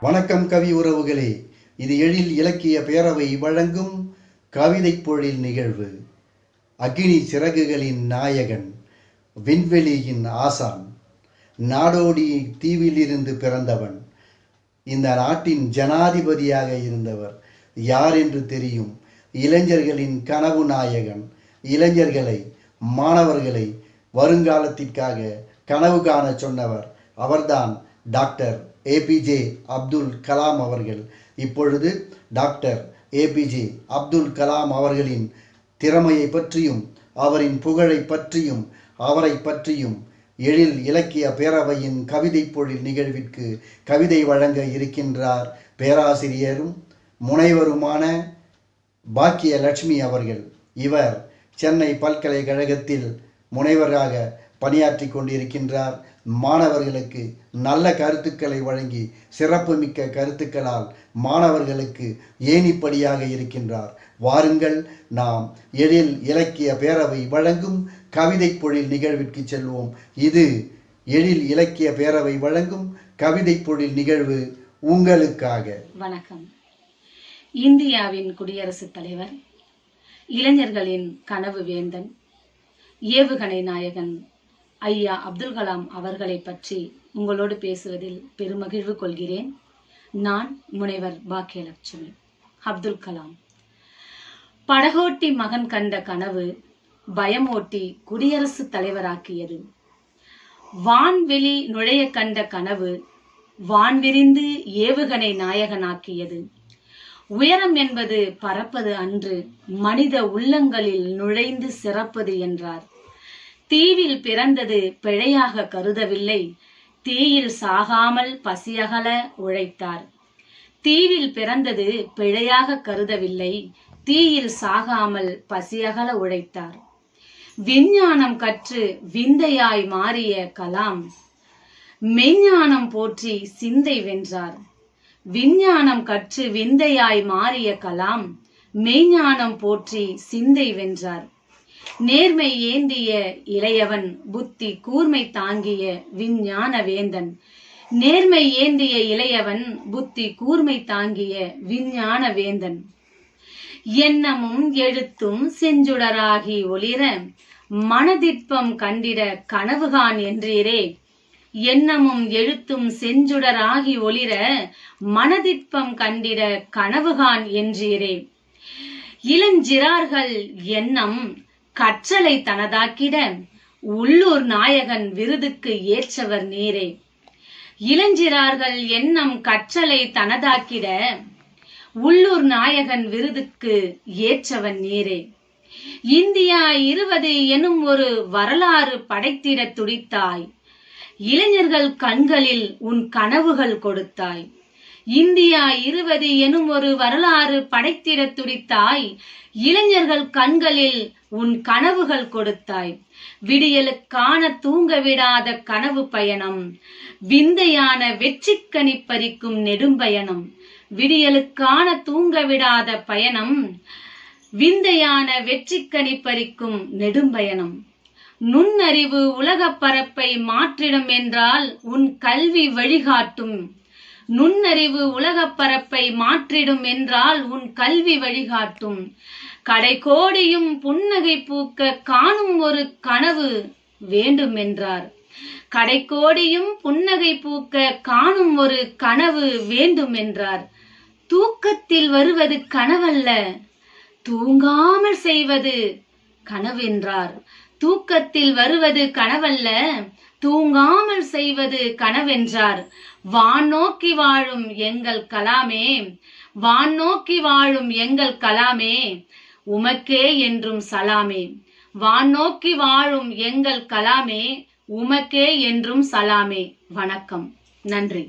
வணக்கம் கவி உறவுகளே. இது எழில் இலக்கிய பேரவை வழங்கும் கவிதை பொழில் நிகழ்வு. அக்னி சிறகுகளின் நாயகன் விண்வெளியின் ஆசான் நாடோடி தீவிலிருந்து பிறந்தவன் இந்த நாட்டின் ஜனாதிபதியாக இருந்தவர் யார் என்று தெரியும்? இளைஞர்களின் கனவு நாயகன் இளைஞர்களை மாணவர்களை வருங்காலத்திற்காக கனவு காண சொன்னவர் அவர்தான் டாக்டர் ஏபிஜே அப்துல் கலாம் அவர்கள். இப்பொழுது டாக்டர் ஏபிஜே அப்துல் கலாம் அவர்களின் திறமையை பற்றியும் அவரின் புகழை பற்றியும் அவரை பற்றியும் எழில் இலக்கிய பேரவையின் கவிதை பொழில் நிகழ்விற்கு கவிதை வழங்க இருக்கின்றார் பேராசிரியரும் முனைவருமான பாக்கிய லட்சுமி அவர்கள். இவர் சென்னை பல்கலைக்கழகத்தில் முனைவராக பணியாற்றி கொண்டிருக்கின்றார். மாணவர்களுக்கு நல்ல கருத்துக்களை வழங்கி சிறப்புமிக்க கருத்துக்களால் மாணவர்களுக்கு ஏணிப்படியாக இருக்கின்றார். வாருங்கள் நாம் எழில் இலக்கிய பேரவை வழங்கும் கவிதை பொழில் நிகழ்விற்கு செல்வோம். இது எழில் இலக்கிய பேரவை வழங்கும் கவிதை பொழில் நிகழ்வு உங்களுக்காக. வணக்கம். இந்தியாவின் குடியரசுத் தலைவர் இளைஞர்களின் கனவு வேந்தன் ஏவுகணை நாயகன் ஐயா அப்துல் கலாம் அவர்களை பற்றி உங்களோடு பேசுவதில் பெருமகிழ்வு கொள்கிறேன். நான் முனைவர் பாக்கியலட்சுமி அப்துல் கலாம். படகோட்டி மகன் கண்ட கனவு பயமோட்டி குடியரசுத் தலைவராக்கியது. வான்வெளி நுழைய கண்ட கனவு வான்விரிந்து ஏவுகணை நாயகனாக்கியது. உயரம் என்பது பறப்பது அன்று மனித உள்ளங்களில் நுழைந்து சிறப்பது என்றார். தீவில் பிறந்தது பிழையாக கருதவில்லை. தீயில் சாகாமல் பசியகல உழைத்தார். தீவில் பிறந்தது பிழையாக கருதவில்லை. தீயில் சாகாமல் பசியகல உழைத்தார். விஞ்ஞானம் கற்று விந்தையாய் மாறிய கலாம் மெஞ்ஞானம் போற்றி சிந்தை வென்றார். விஞ்ஞானம் கற்று விந்தையாய் மாறிய கலாம் மெய்ஞானம் போற்றி சிந்தை வென்றார். நேர்மை ஏந்திய இளையவன் புத்தி கூர்மை தாங்கிய விஞ்ஞான வேந்தன். நேர்மை ஏந்திய இளையவன் புத்தி கூர்மை தாங்கிய விஞ்ஞான வேந்தன். எண்ணமும் எழுத்தும் செஞ்சுடராகி ஒளிர மனதிற்பம் கண்டிட கனவுகான் என்றீரே. எண்ணமும் எழுத்தும் செஞ்சுடராகி ஒளிர மனதிற்பம் கண்டிட கனவுகான் என்றீரே. இளஞ்சிறார்கள் எண்ணம் கற்றலை தனதாக்கிட உள்ளூர் நாயகன் விருதுக்கு ஏற்றவர் நீரே. இளஞ்சிறார்கள் எண்ணம் கற்றலை தனதாக்கிட உள்ளூர் நாயகன் விருதுக்கு ஏற்றவன் நீரே. இந்தியா இருபது எனும் ஒரு வரலாறு படைத்திட துடித்தாய். இளைஞர்கள் கண்களில் உன் கனவுகள் கொடுத்தாய். இந்தியா இருபது எனும் ஒரு வரலாறு படைத்திட துடித்தாய். இளைஞர்கள் கண்களில் உன் கனவுகள் கொடுத்தாய். விடியலுக்கான தூங்க விடாத கனவு பயணம். விந்தையான வெற்றிக்கனி பறிக்கும் நெடும்பயணம் விடியலுக்கான தூங்க விடாத பயணம். விந்தையான வெற்றிக்கனி பறிக்கும் நெடும்பயணம் நுண்ணறிவு உலகப் பரப்பை மாற்றிடும் என்றால் உன் கல்வி வழிகாட்டும். நுண்ணறிவு உலகப் பரப்பை மாற்றிடும் என்றால் உன் கல்வி வழிகாட்டும். கடைகோடியும் புன்னகை பூக்க காணும் ஒரு கனவு வேண்டும் என்றார் கடைக்கோடியும் புன்னகை பூக்க காணும் ஒரு கனவு வேண்டும் என்றார் தூக்கத்தில் வருவது கனவல்ல தூங்காமல் செய்வது கனவென்றார். தூக்கத்தில் வருவது கனவல்ல தூங்காமல் செய்வது கனவென்றார். வான் நோக்கி வாழும் எங்கள் கலாமே வான் நோக்கி வாழும் எங்கள் கலாமே உமக்கே என்றும் சலாமே. வான் நோக்கி வாழும் எங்கள் கலாமே உமக்கே என்றும் சலாமே. வணக்கம். நன்றி.